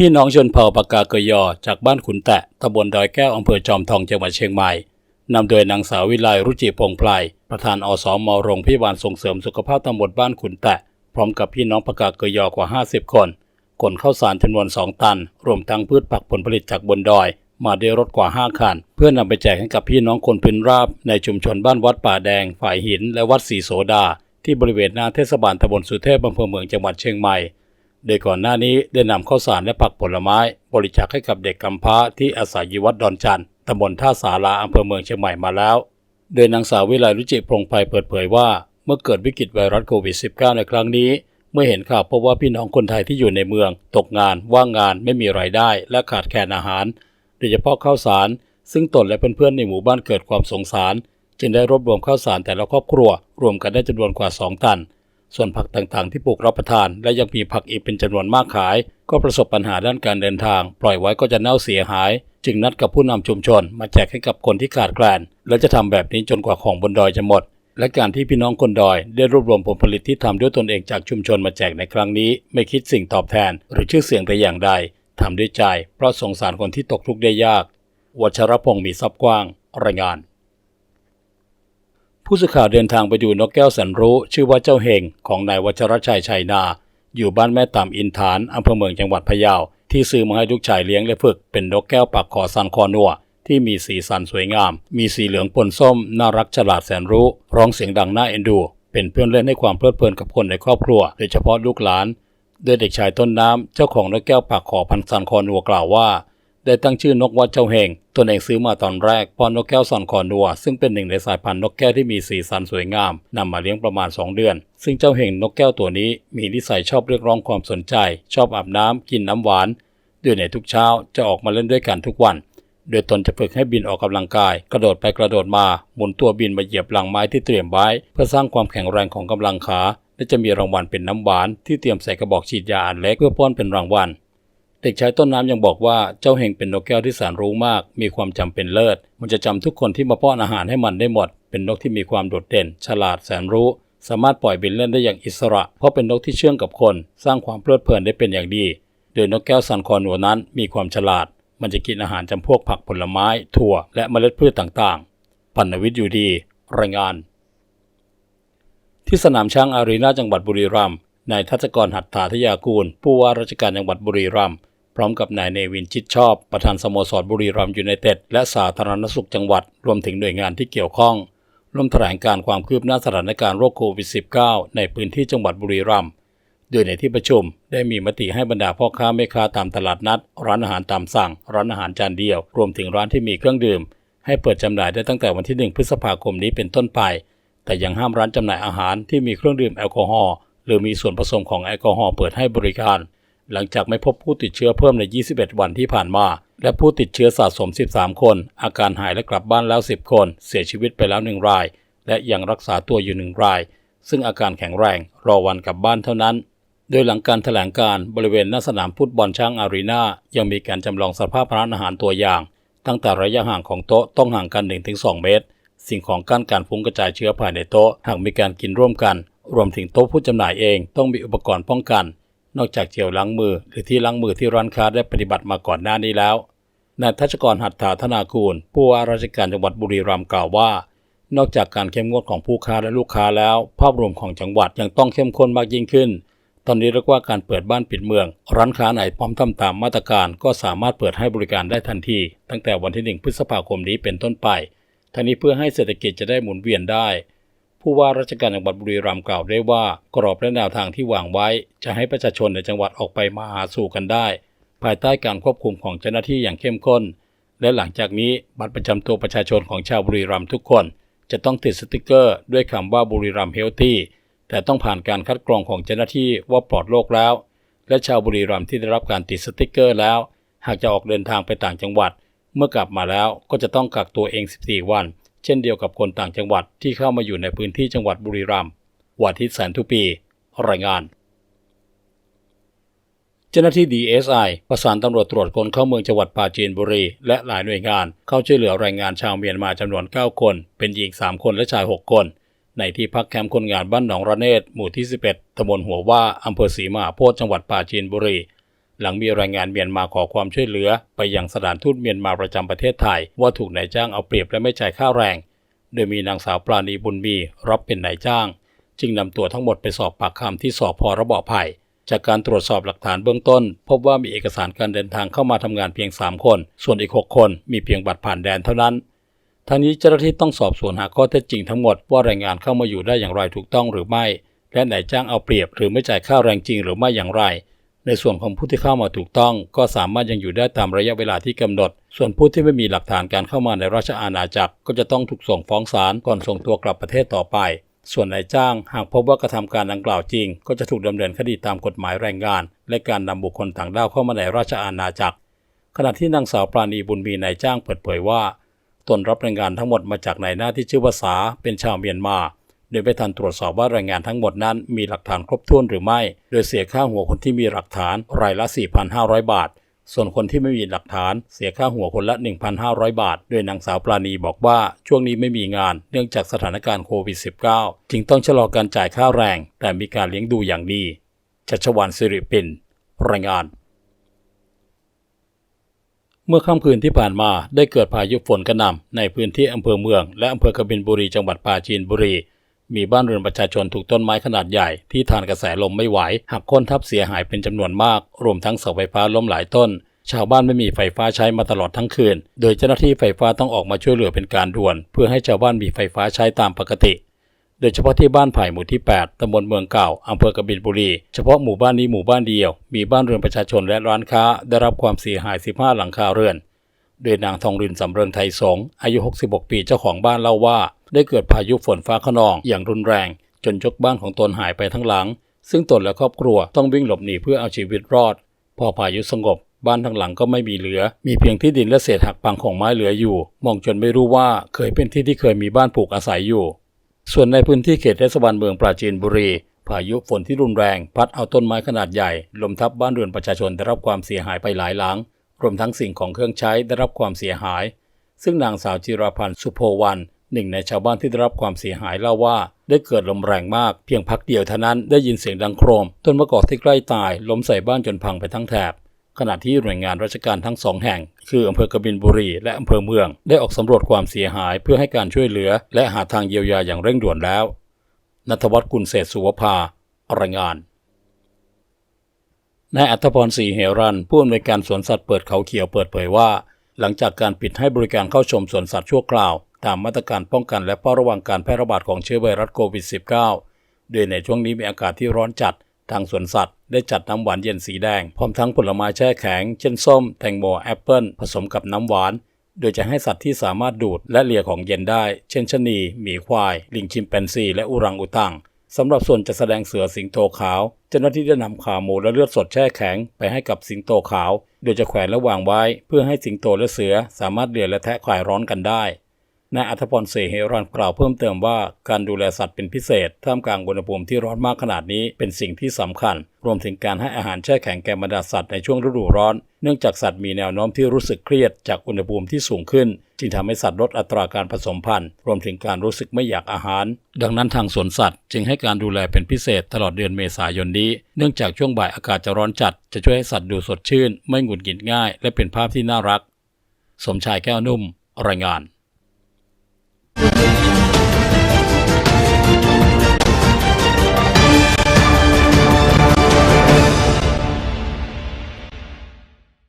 พี่น้องชนเผ่าปากาเกยอจากบ้านขุนแตะตำบลดอยแก้วอำเภอจอมทองจังหวัดเชียงใหม่นำโดยนางสาววิไลรุจิพงไพลประธานอสมโรงพยาบาลส่งเสริมสุขภาพตำบลบ้านขุนแตะ พร้อมกับพี่น้องปากาเกยอกว่า 50 คนขนข้าวสารจำนวน 2 ตัน รวมทั้งพืชผักผลผลิตจากบนดอย มาด้วยรถกว่า 5 คัน เพื่อนำไปแจกให้กับพี่น้องคนพื้นราบ ในชุมชนบ้านวัดป่าแดง ฝ่ายหิน และวัดศรีโสดา ที่บริเวณหน้าเทศบาลตำบลสุเทพอำเภอเมืองจังหวัดเชียงใหม่ โดยก่อนหน้านี้ได้นำข้าวสารและผักผลไม้ บริจาคให้กับเด็กกำพร้าที่อาศัยอยู่วัดดอนจันทร์ตำบลท่าสาราอำเภอเมืองเชียงใหม่มาแล้ว โดยนางสาววิไลรุจิพงไพเปิดเผยว่า เมื่อเกิดวิกฤตไวรัสโควิด -19 ในครั้งนี้ เมื่อเห็นข่าวพบว่าพี่น้องคนไทยที่อยู่ในเมือง ตกงาน ว่างงานไม่มีรายได้ และขาดแคลนอาหาร โดยเฉพาะข้าวสาร ซึ่งตนและเพื่อนๆในหมู่บ้านเกิดความสงสาร จึงได้รวบรวมข้าวสารแต่ละครอบครัว รวมกันได้จำนวนกว่า 2 ตัน ส่วนผักต่างๆ ที่ปลูกรับประทาน และยังมีผักอีกเป็นจำนวนมากขาย ก็ประสบปัญหาด้านการเดินทาง ปล่อยไว้ก็จะเน่าเสียหาย จึงนัดกับผู้นำชุมชน มาแจกให้กับคนที่ขาดแคลน และจะทำแบบนี้จนกว่าของบนดอยจะหมด และการที่พี่น้องคนดอยได้รวบรวมผลผลิตที่ทำด้วยตนเองจากชุมชนมาแจกในครั้งนี้ ไม่คิดสิ่งตอบแทน หรือชื่อเสียงแต่อย่างใดทำด้วยใจ เพราะสงสารคนที่ตกทุกข์ได้ยาก วัชรพงศ์มีทรัพย์กว้าง รายงาน ผู้สื่อข่าวเดินทางไปดูนกแก้วแสนรู้ชื่อว่าเจ้าเฮงของนายวัชรชัยชัยนา อยู่บ้านแม่ต่ำอินฐานอำเภอเมืองจังหวัดพะเยาที่ซื้อมาให้ลูกชายเลี้ยงและฝึกเป็นนกแก้วปากคอสันคอนัวที่มีสีสันสวยงาม มีสีเหลืองปนส้ม น่ารักฉลาดแสนรู้ร้องเสียงดังน่าเอ็นดู เป็นเพื่อนเล่นให้ความเพลิดเพลินกับคนในครอบครัว โดยเฉพาะลูกหลานโดยเด็กชายต้นน้ำเจ้าของนกแก้วปากคอพันสันคอนัวกล่าวว่า ได้ตั้งชื่อนกว่าเจ้าเฮงตนเองซื้อมาตอนแรกพอนกแก้วสันคอนัว ซึ่งเป็นหนึ่งในสายพันธุ์นกแก้วที่มีสีสันสวยงามนำมาเลี้ยงประมาณ 2 เดือน ซึ่งเจ้าเฮงนกแก้วตัวนี้มีนิสัยชอบเรียกร้องความสนใจ ชอบอาบน้ำกินน้ำหวานด้วยในทุกเช้าจะออกมาเล่นด้วยกันทุกวัน โดยตนจะฝึกให้บินออกกำลังกาย กระโดดไปกระโดดมา หมุนตัวบินมาเหยียบหลังไม้ที่เตรียมไว้ เพื่อสร้างความแข็งแรงของกำลังขาและจะมีรางวัลเป็นน้ำหวานที่เตรียมใส่กระบอกฉีดยาอันเล็กเพื่อป้อนเป็นรางวัล เด็กชายต้นน้ำยังบอกว่าเจ้าเฮงเป็นนกแก้วที่แสนรู้มาก มีความจำเป็นเลิศ มันจะจำทุกคนที่มาป้อนอาหารให้มันได้หมด เป็นนกที่มีความโดดเด่น ฉลาดแสนรู้ สามารถปล่อยบินเล่นได้อย่างอิสระ เพราะเป็นนกที่เชื่องกับคน สร้างความเพลิดเพลินได้เป็นอย่างดี โดยนกแก้วสันคอนัวนั้นมีความฉลาด มันจะกินอาหารจำพวกผักผลไม้ ถั่ว และเมล็ดพืชต่างๆปัณวิทย์อยู่ดี รายงาน ที่สนามช้างอารีนาจังหวัดบุรีรัมย์ นายทัศกรหัตถาทยากูล ผู้ว่าราชการจังหวัดบุรีรัมย์พร้อมกับนายเนวินชิดชอบ ประธานสโมสรบุรีรัมย์ยูไนเต็ดและสาธารณสุขจังหวัด รวมถึงหน่วยงานที่เกี่ยวข้องร่วมแถลงการความคืบหน้าสถานการณ์โรคโควิด -19 ในพื้นที่จังหวัดบุรีรัมย์โดยในที่ประชุมได้มีมติให้บรรดาพ่อค้าแม่ค้าตามตลาดนัด ร้านอาหารตามสั่ง ร้านอาหารจานเดียว รวมถึงร้านที่มีเครื่องดื่ม ให้เปิดจำหน่ายได้ตั้งแต่วันที่ 1 พฤษภาคมนี้เป็นต้นไป แต่ยังห้ามร้านจำหน่ายอาหารที่มีเครื่องดื่มแอลกอฮอล์ หรือมีส่วนผสมของแอลกอฮอล์เปิดให้บริการ หลังจากไม่พบผู้ติดเชื้อเพิ่มใน 21 วันที่ผ่านมา และผู้ติดเชื้อสะสม 13 คน อาการหายและกลับบ้านแล้ว 10 คน เสียชีวิตไปแล้ว 1 ราย และยังรักษาตัวอยู่ 1 ราย ซึ่งอาการแข็งแรงรอวันกลับบ้านเท่านั้น โดยหลังการแถลงการบริเวณหน้าสนามฟุตบอลช้างอารีนายังมีการจำลองสภาพร้านอาหารตัวอย่าง ตั้งแต่ระยะห่างของโต๊ะต้องห่างกัน 1-2 เมตร สิ่งของกั้นการฟุ้งกระจายเชื้อภายในโต๊ะหากมีการกินร่วมกัน รวมถึงโต๊ะผู้จำหน่ายเองต้องมีอุปกรณ์ป้องกัน นอกจากเจลล้างมือ หรือที่ล้างมือที่ร้านค้าได้ปฏิบัติมาก่อนหน้านี้แล้วนายทัชกรหัตถาธนากูลผู้ว่าราชการจังหวัดบุรีรัมย์กล่าวว่า นอกจากการเข้มงวดของผู้ค้าและลูกค้าแล้ว ภาพรวมของจังหวัดยังต้องเข้มข้นมากยิ่งขึ้น ตอนนี้เรียกว่าการเปิดบ้านปิดเมือง ร้านค้าไหนพร้อมทำตามมาตรการก็สามารถเปิดให้บริการได้ทันที ตั้งแต่วันที่ 1 พฤษภาคมนี้เป็นต้นไป ทั้งนี้เพื่อให้เศรษฐกิจจะได้หมุนเวียนได้ ผู้ว่าราชการจังหวัดบุรีรัมย์กล่าวได้ว่ากรอบและแนวทางที่วางไว้ จะให้ประชาชนในจังหวัดออกไปมาหาสู่กันได้ ภายใต้การควบคุมของเจ้าหน้าที่อย่างเข้มข้น และหลังจากนี้บัตรประจำตัวประชาชนของชาวบุรีรัมย์ทุกคน จะต้องติดสติกเกอร์ ด้วยคำว่าบุรีรัมย์เฮลตี้แต่ต้องผ่านการคัดกรองของเจ้าหน้าที่ว่าปลอดโรคแล้ว และชาวบุรีรัมย์ที่ได้รับการติดสติกเกอร์แล้ว หากจะออกเดินทางไปต่างจังหวัด เมื่อกลับมาแล้วก็จะต้องกักตัวเอง 14 วัน เช่นเดียวกับคนต่างจังหวัดที่เข้ามาอยู่ในพื้นที่จังหวัดบุรีรัมย์วันที่แสนทุปี รายงาน เจ้าหน้าที่ DSI ประสานตำรวจตรวจคนเข้าเมืองจังหวัดปราจีนบุรี และหลายหน่วยงานเข้าช่วยเหลือแรงงานชาวเมียนมาจำนวน 9 คน เป็นหญิง 3 คนและชาย 6 คน ในที่พักแคมป์คนงานบ้านหนองระเนศหมู่ที่ 11ตำบลหัวว่าอำเภอศรีมหาโพธิจังหวัดปราจีนบุรี หลังมีรายงานเมียนมาขอความช่วยเหลือ ไปยังสถานทูตเมียนมาประจำประเทศไทย ว่าถูกนายจ้างเอาเปรียบและไม่จ่ายค่าแรง โดยมีนางสาวปราณีบุญมีรับเป็นนายจ้าง จึงนำตัวทั้งหมดไปสอบปากคำที่สอบพอระเบาะไผ่จากการตรวจสอบหลักฐานเบื้องต้น พบว่ามีเอกสารการเดินทางเข้ามาทำงานเพียง 3 คน ส่วนอีก 6 คนมีเพียงบัตรผ่านแดนเท่านั้นทางนี้เจ้าหน้าที่ต้องสอบสวนหาข้อเท็จจริงทั้งหมดว่าแรงงานเข้ามาอยู่ได้อย่างไรถูกต้องหรือไม่ และนายจ้างเอาเปรียบหรือไม่จ่ายค่าแรงจริงหรือไม่อย่างไร ในส่วนของผู้ที่เข้ามาถูกต้อง ก็สามารถยังอยู่ได้ตามระยะเวลาที่กำหนด ส่วนผู้ที่ไม่มีหลักฐานการเข้ามาในราชอาณาจักร ก็จะต้องถูกส่งฟ้องศาลก่อนส่งตัวกลับประเทศต่อไป ส่วนนายจ้าง หากพบว่ากระทำการดังกล่าวจริง ก็จะถูกดำเนินคดีตามกฎหมายแรงงาน และการนำบุคคลต่างด้าวเข้ามาในราชอาณาจักร ขณะที่นางสาวปราณีบุญมีนายจ้างเปิดเผยว่า ตนรับแรงงานทั้งหมดมาจากนายหน้าที่ชื่อว่าสาเป็นชาวเมียนมา ยไม่ทันตรวจสอบว่าแรงงานทั้งหมดนั้นมีหลักฐานครบถ้วนหรือไม่ โดยเสียค่าหัวคนที่มีหลักฐานรายละ 4,500 บาท ส่วนคนที่ไม่มีหลักฐานเสียค่าหัวคนละ 1,500 บาท โดยนางสาวปราณีบอกว่าช่วงนี้ไม่มีงานเนื่องจากสถานการณ์โควิด -19 จึงต้องชะลอการจ่ายค่าแรง แต่มีการเลี้ยงดูอย่างดีชัชวานสิริปินรายงานเมื่อค่ำคืนที่ผ่านมาได้เกิดพายุฝนกระหน่ำในพื้นที่อำเภอเมือง และอำเภอกบินบุรีจังหวัดปราจีนบุรี มีบ้านเรือนประชาชนถูกต้นไม้ขนาดใหญ่ที่ทานกระแสลมไม่ไหวหักโค่นทับเสียหายเป็นจำนวนมาก รวมทั้งเสาไฟฟ้าล้มหลายต้น ชาวบ้านไม่มีไฟฟ้าใช้มาตลอดทั้งคืน โดยเจ้าหน้าที่ไฟฟ้าต้องออกมาช่วยเหลือเป็นการด่วน เพื่อให้ชาวบ้านมีไฟฟ้าใช้ตามปกติ โดยเฉพาะที่บ้านไผ่หมู่ที่ 8ตำบลเมืองเก่าอำเภอกบินบุรี เฉพาะหมู่บ้านนี้หมู่บ้านเดียว มีบ้านเรือนประชาชนและร้านค้า ได้รับความเสียหาย 15 หลังคาเรือน โดยนางทองรินสำเริงไทยสงอายุ 66 ปีเจ้าของบ้านเล่าว่า ได้เกิดพายุฝนฟ้าขนองอย่างรุนแรง จนยกบ้านของตนหายไปทั้งหลัง ซึ่งตนและครอบครัวต้องวิ่งหลบหนีเพื่อเอาชีวิตรอด พอพายุสงบ บ้านทั้งหลังก็ไม่มีเหลือ มีเพียงที่ดินและเศษหักพังของไม้เหลืออยู่ มองจนไม่รู้ว่าเคยเป็นที่ที่เคยมีบ้านปลูกอาศัยอยู่ ส่วนในพื้นที่เขตเทศบาลเมืองปราจีนบุรีพายุฝนที่รุนแรง พัดเอาต้นไม้ขนาดใหญ่ลมทับบ้านเรือนประชาชนได้รับความเสียหายไปหลายหลัง รวมทั้งสิ่งของเครื่องใช้ได้รับความเสียหาย ซึ่งนางสาวจิราพันธ์สุโพวัน หนึ่งในชาวบ้านที่ได้รับความเสียหายเล่าว่า ได้เกิดลมแรงมากเพียงพักเดียวเท่านั้นได้ยินเสียงดังโครมต้นมะกอกที่ใกล้ตายล้มใส่บ้านจนพังไปทั้งแถบขณะที่หน่วยงานราชการทั้งสองแห่ง คืออำเภอกบินบุรีและอำเภอเมือง ได้ออกสำรวจความเสียหายเพื่อให้การช่วยเหลือ และหาทางเยียวยาอย่างเร่งด่วนแล้วนัทวัฒน์กุลเศรษฐ์สุวภารายงานนายอัธพรศรีเหรันผู้อำนวยการสวนสัตว์เปิดเขาเขียวเปิดเผยว่า หลังจากการปิดให้บริการเข้าชมสวนสัตว์ชั่วคราวตามมาตรการป้องกันและเฝ้าระวังการแพร่ระบาดของเชื้อไวรัสโควิด -19 โดยในช่วงนี้มีอากาศที่ร้อนจัด ทางสวนสัตว์ได้จัดน้ำหวานเย็นสีแดง พร้อมทั้งผลไม้แช่แข็ง เช่นส้ม แตงโมแอปเปิลผสมกับน้ำหวาน โดยจะให้สัตว์ที่สามารถดูดและเลียของเย็นได้ เช่นชะนีหมีควาย ลิงชิมแปนซี และอุรังอุตังสำหรับส่วนจะแสดงเสือสิงโตขาว เจ้าหน้าที่ได้นำขาหมูและเลือดสดแช่แข็งไปให้กับสิงโตขาว โดยจะแขวนและวางไว้ เพื่อให้สิงโตและเสือสามารถเลียและแทะคลายร้อนกันได้ นายอัธพรเสเหรันกล่าวเพิ่มเติมว่าการดูแลสัตว์เป็นพิเศษ ท่ามกลางอุณหภูมิที่ร้อนมากขนาดนี้เป็นสิ่งที่สำคัญ รวมถึงการให้อาหารแช่แข็งแก่บรรดาสัตว์ในช่วงฤดูร้อน เนื่องจากสัตว์มีแนวโน้มที่รู้สึกเครียดจากอุณหภูมิที่สูงขึ้น จึงทำให้สัตว์ลดอัตราการผสมพันธุ์ รวมถึงการรู้สึกไม่อยากอาหาร ดังนั้นทางสวนสัตว์ จึงให้การดูแลเป็นพิเศษตลอดเดือนเมษายนนี้ เนื่องจากช่วงบ่ายอากาศจะร้อนจัด จะช่วยให้สัตว์ดูสดชื่น ไม่หงุดหงิดง่าย และเป็นภาพที่น่ารัก สมชายแก้วนุ่ม รายงาน